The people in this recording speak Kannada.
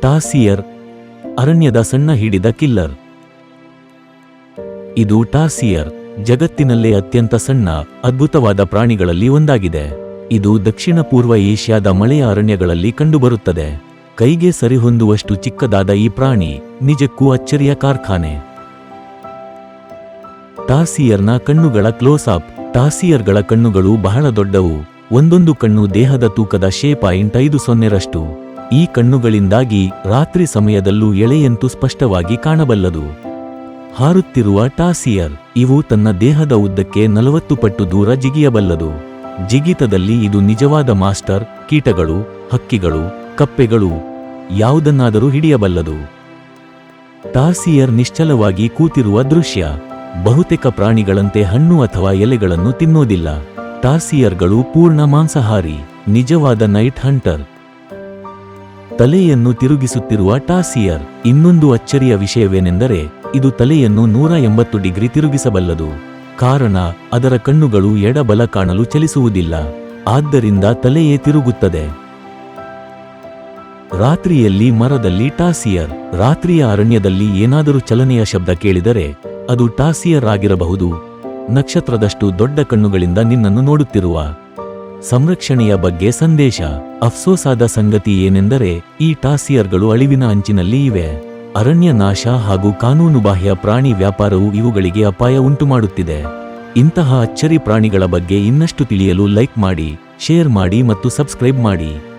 ಟಾಸಿಯರ್ ಅರಣ್ಯದ ಸಣ್ಣ ಹಿಡಿದ ಕಿಲ್ಲರ್. ಇದು ಟಾರ್ಸಿಯರ್ ಜಗತ್ತಿನಲ್ಲೇ ಅತ್ಯಂತ ಸಣ್ಣ, ಅದ್ಭುತವಾದ ಪ್ರಾಣಿಗಳಲ್ಲಿ ಒಂದಾಗಿದೆ. ಇದು ದಕ್ಷಿಣ ಪೂರ್ವ ಏಷ್ಯಾದ ಮಳೆಯ ಅರಣ್ಯಗಳಲ್ಲಿ ಕಂಡುಬರುತ್ತದೆ. ಕೈಗೆ ಸರಿಹೊಂದುವಷ್ಟು ಚಿಕ್ಕದಾದ ಈ ಪ್ರಾಣಿ ನಿಜಕ್ಕೂ ಅಚ್ಚರಿಯ ಕಾರ್ಖಾನೆ. ಟಾರ್ಸಿಯರ್ನ ಕಣ್ಣುಗಳ ಕ್ಲೋಸ್ ಅಪ್ ಟಾರ್ಸಿಯರ್ಗಳ ಕಣ್ಣುಗಳು ಬಹಳ ದೊಡ್ಡವು, ಒಂದೊಂದು ಕಣ್ಣು ದೇಹದ ತೂಕದ ಶೇ ಪಾಯಿಂಟ್ ಐದು ಸೊನ್ನೆರಷ್ಟು ಈ ಕಣ್ಣುಗಳಿಂದಾಗಿ ರಾತ್ರಿ ಸಮಯದಲ್ಲೂ ಎಳೆಯಂತೂ ಸ್ಪಷ್ಟವಾಗಿ ಕಾಣಬಲ್ಲದು. ಹಾರುತ್ತಿರುವ ಟಾಸಿಯರ್, ಇವು ತನ್ನ ದೇಹದ ಉದ್ದಕ್ಕೆ ನಲವತ್ತು ಪಟ್ಟು ದೂರ ಜಿಗಿಯಬಲ್ಲದು. ಜಿಗಿತದಲ್ಲಿ ಇದು ನಿಜವಾದ ಮಾಸ್ಟರ್, ಕೀಟಗಳು, ಹಕ್ಕಿಗಳು, ಕಪ್ಪೆಗಳು, ಯಾವುದನ್ನಾದರೂ ಹಿಡಿಯಬಲ್ಲದು. ಟಾಸಿಯರ್ ನಿಶ್ಚಲವಾಗಿ ಕೂತಿರುವ ದೃಶ್ಯ, ಬಹುತೇಕ ಪ್ರಾಣಿಗಳಂತೆ ಹಣ್ಣು ಅಥವಾ ಎಲೆಗಳನ್ನು ತಿನ್ನೋದಿಲ್ಲ. ಟಾಸಿಯರ್ಗಳು ಪೂರ್ಣ ಮಾಂಸಾಹಾರಿ, ನಿಜವಾದ ನೈಟ್ ಹಂಟರ್. ತಲೆಯನ್ನು ತಿರುಗಿಸುತ್ತಿರುವ ಟಾಸಿಯರ್. ಇನ್ನೊಂದು ಅಚ್ಚರಿಯ ವಿಷಯವೇನೆಂದರೆ, ಇದು ತಲೆಯನ್ನು ನೂರ ಎಂಬತ್ತು ಡಿಗ್ರಿ ತಿರುಗಿಸಬಲ್ಲದು. ಕಾರಣ, ಅದರ ಕಣ್ಣುಗಳು ಎಡಬಲ ಕಾಣಲು ಚಲಿಸುವುದಿಲ್ಲ. ಆದ್ದರಿಂದ ತಲೆಯೇ ತಿರುಗುತ್ತದೆ. ರಾತ್ರಿಯಲ್ಲಿ ಮರದಲ್ಲಿ ಟಾಸಿಯರ್. ರಾತ್ರಿಯ ಅರಣ್ಯದಲ್ಲಿ ಏನಾದರೂ ಚಲನೆಯ ಶಬ್ದ ಕೇಳಿದರೆ, ಅದು ಟಾಸಿಯರ್ ಆಗಿರಬಹುದು. ನಕ್ಷತ್ರದಷ್ಟು ದೊಡ್ಡ ಕಣ್ಣುಗಳಿಂದ ನಿನ್ನನ್ನು ನೋಡುತ್ತಿರುವ. ಸಂರಕ್ಷಣೆಯ ಬಗ್ಗೆ ಸಂದೇಶ. ಅಫ್ಸೋಸಾದ ಸಂಗತಿ ಏನೆಂದರೆ, ಈ ಟಾಸಿಯರ್ಗಳು ಅಳಿವಿನ ಅಂಚಿನಲ್ಲಿ ಇವೆ. ಅರಣ್ಯ ನಾಶ ಹಾಗೂ ಕಾನೂನುಬಾಹ್ಯ ಪ್ರಾಣಿ ವ್ಯಾಪಾರವು ಇವುಗಳಿಗೆ ಅಪಾಯ ಉಂಟುಮಾಡುತ್ತಿದೆ. ಇಂತಹ ಅಚ್ಚರಿ ಪ್ರಾಣಿಗಳ ಬಗ್ಗೆ ಇನ್ನಷ್ಟು ತಿಳಿಯಲು ಲೈಕ್ ಮಾಡಿ, ಶೇರ್ ಮಾಡಿ ಮತ್ತು ಸಬ್ಸ್ಕ್ರೈಬ್ ಮಾಡಿ.